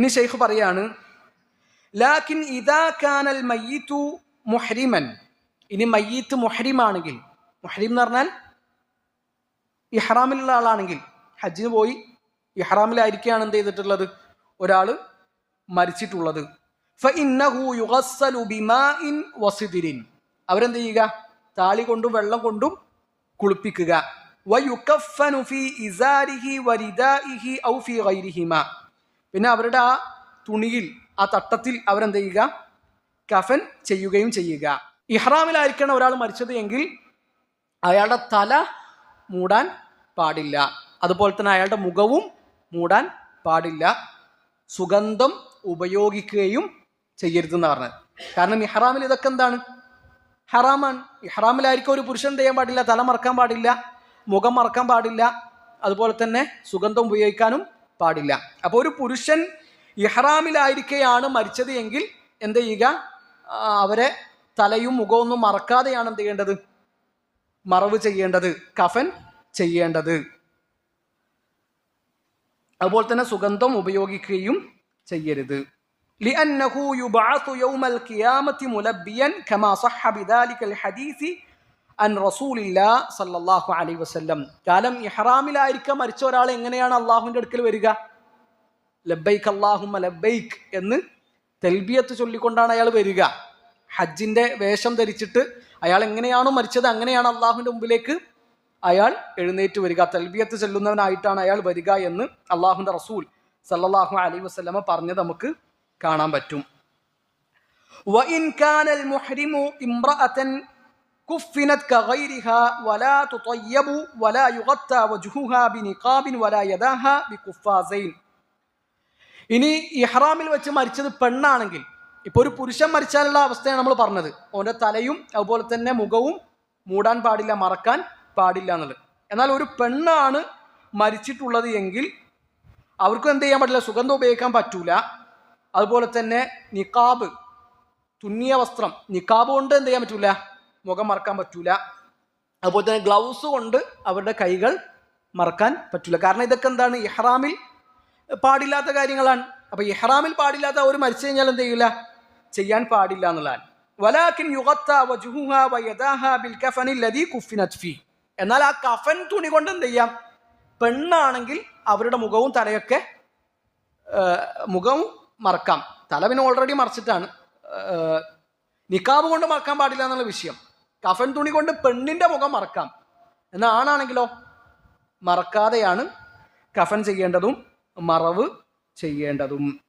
ഇനി ഷെയ്ഖ് പറയാണ് ലാക്കിൻ ഇതാ കാനൽ മയ്യിത്തു മുഹരിമൻ. ഇനി മയ്യത്ത് മുഹരിമാണെങ്കിൽ മുഹരിം എന്ന് പറഞ്ഞാൽ ഇഹ്റാമിലുള്ള ആളാണെങ്കിൽ ഹജ്ജിന് പോയി ഇഹ്റാമിലായിരിക്കുകയാണ് എന്ത് ചെയ്തിട്ടുള്ളത്? ഒരാൾ മരിച്ചിട്ടുള്ളത്. അവരെന്ത് ചെയ്യുക? താളി കൊണ്ടും വെള്ളം കൊണ്ടും കുളിപ്പിക്കുക. പിന്നെ അവരുടെ ആ തുണിയിൽ ആ തട്ടത്തിൽ അവരെന്ത് ചെയ്യുക? കഫൻ ചെയ്യുകയും ചെയ്യുക. ഇഹ്റാമിലായിരിക്കണം ഒരാൾ മരിച്ചത് എങ്കിൽ അയാളുടെ തല മൂടാൻ പാടില്ല. അതുപോലെ തന്നെ അയാളുടെ മുഖവും മൂടാൻ പാടില്ല. സുഗന്ധം ഉപയോഗിക്കുകയും ചെയ്യരുതെന്ന് പറഞ്ഞത്. കാരണം ഇഹ്റാമിൽ ഇതൊക്കെ എന്താണ്? ഹറാമാണ്. ഇഹ്റാമിലായിരിക്കും ഒരു പുരുഷൻ ചെയ്യാൻ പാടില്ല? തല മറക്കാൻ പാടില്ല മുഖം മറക്കാൻ പാടില്ല. അതുപോലെ തന്നെ സുഗന്ധം ഉപയോഗിക്കാനും പാടില്ല അപ്പോൾ ഒരു പുരുഷൻ ഇഹ്റാമിലായിരിക്കെയാണ് മരിച്ചത് എങ്കിൽ എന്ത് ചെയ്യുക ആ, അവരെ തലയും മുഖവും ഒന്നും മറക്കാതെയാണ് എന്ത് ചെയ്യേണ്ടത് മറവ് ചെയ്യേണ്ടത് കഫൻ ചെയ്യേണ്ടത് അതുപോലെ തന്നെ സുഗന്ധം ഉപയോഗിക്കുകയും ചെയ്യരുത് لأنه يبعث يوم القيامة ملبيا كما صح بذلك الحديث അൻ റസൂലില്ല സല്ലാഹു അലൈ വസ്ല്ലം. കാലം ഇഹ്റാമിലായിരിക്കാം മരിച്ച ഒരാൾ എങ്ങനെയാണ് അള്ളാഹുവിന്റെ അടുക്കൽ വരിക? ലബൈക്ക് അള്ളാഹുമ ലബൈക്ക് എന്ന് തെൽബിയത്ത് ചൊല്ലിക്കൊണ്ടാണ് അയാൾ വരിക. ഹജ്ജിന്റെ വേഷം ധരിച്ചിട്ട് അയാൾ എങ്ങനെയാണോ മരിച്ചത് അങ്ങനെയാണ് അള്ളാഹുവിന്റെ മുമ്പിലേക്ക് അയാൾ എഴുന്നേറ്റ് വരിക. തൽബിയത്ത് ചെല്ലുന്നവനായിട്ടാണ് അയാൾ വരിക എന്ന് അള്ളാഹുന്റെ റസൂൽ സല്ലാഹു അലൈ വസ്ലമ പറഞ്ഞത് നമുക്ക് കാണാൻ പറ്റും. കുഫിനത് കഗൈരിഹ വലാ തുതയ്യബു വലാ യുഗത്ത വജുഹുഹ ബി നിഖാബിൻ വലാ യദാഹ ബി കുഫാസൈൻ ഇനി ഇഹ്റാമിൽ വെച്ച് മരിച്ചത് പെണ്ണാണെങ്കിൽ ഇപ്പോൾ ഒരു പുരുഷൻ മരിച്ചാലുള്ള അവസ്ഥയാണ് നമ്മൾ പറഞ്ഞത്. അവന്റെ തലയും അതുപോലെ തന്നെ മുഖവും മൂടാൻ പാടില്ല മറക്കാൻ പാടില്ല എന്നുള്ളത്. എന്നാൽ ഒരു പെണ്ണാണ് മരിച്ചിട്ടുള്ളത് എങ്കിൽ അവർക്കും എന്ത് ചെയ്യാൻ പറ്റില്ല സുഗന്ധം ഉപയോഗിക്കാൻ പറ്റൂല. അതുപോലെ തന്നെ നിക്കാബ് തുന്നിയ വസ്ത്രം നിക്കാബ് കൊണ്ട് എന്ത് ചെയ്യാൻ പറ്റൂല? മുഖം മറക്കാൻ പറ്റൂല. അതുപോലെ തന്നെ ഗ്ലൗസ് കൊണ്ട് അവരുടെ കൈകൾ മറക്കാൻ പറ്റൂല. കാരണം ഇതൊക്കെ എന്താണ്? ഇഹ്റാമിൽ പാടില്ലാത്ത കാര്യങ്ങളാണ്. അപ്പോൾ ഇഹ്റാമിൽ പാടില്ലാത്ത ഒരു മരിച്ചു കഴിഞ്ഞാൽ എന്ത് ചെയ്യൂല? ചെയ്യാൻ പാടില്ല എന്നുള്ളതാണ്. ഫീ. എന്നാൽ ആ കഫൻ തുണി കൊണ്ട് എന്ത് ചെയ്യാം? പെണ്ണാണെങ്കിൽ അവരുടെ മുഖവും തലയൊക്കെ മുഖവും മറക്കാം. തല പിന്നെ ഓൾറെഡി മറച്ചിട്ടാണ്. നിക്കാബ് കൊണ്ട് മറക്കാൻ പാടില്ല എന്നുള്ള വിഷയം. കഫൻ തുണി കൊണ്ട് പെണ്ണിന്റെ മുഖം മറക്കാം. എന്നാൽ ആണാണെങ്കിലോ? മറക്കാതെയാണ് കഫൻ ചെയ്യേണ്ടതും മറവ് ചെയ്യേണ്ടതും.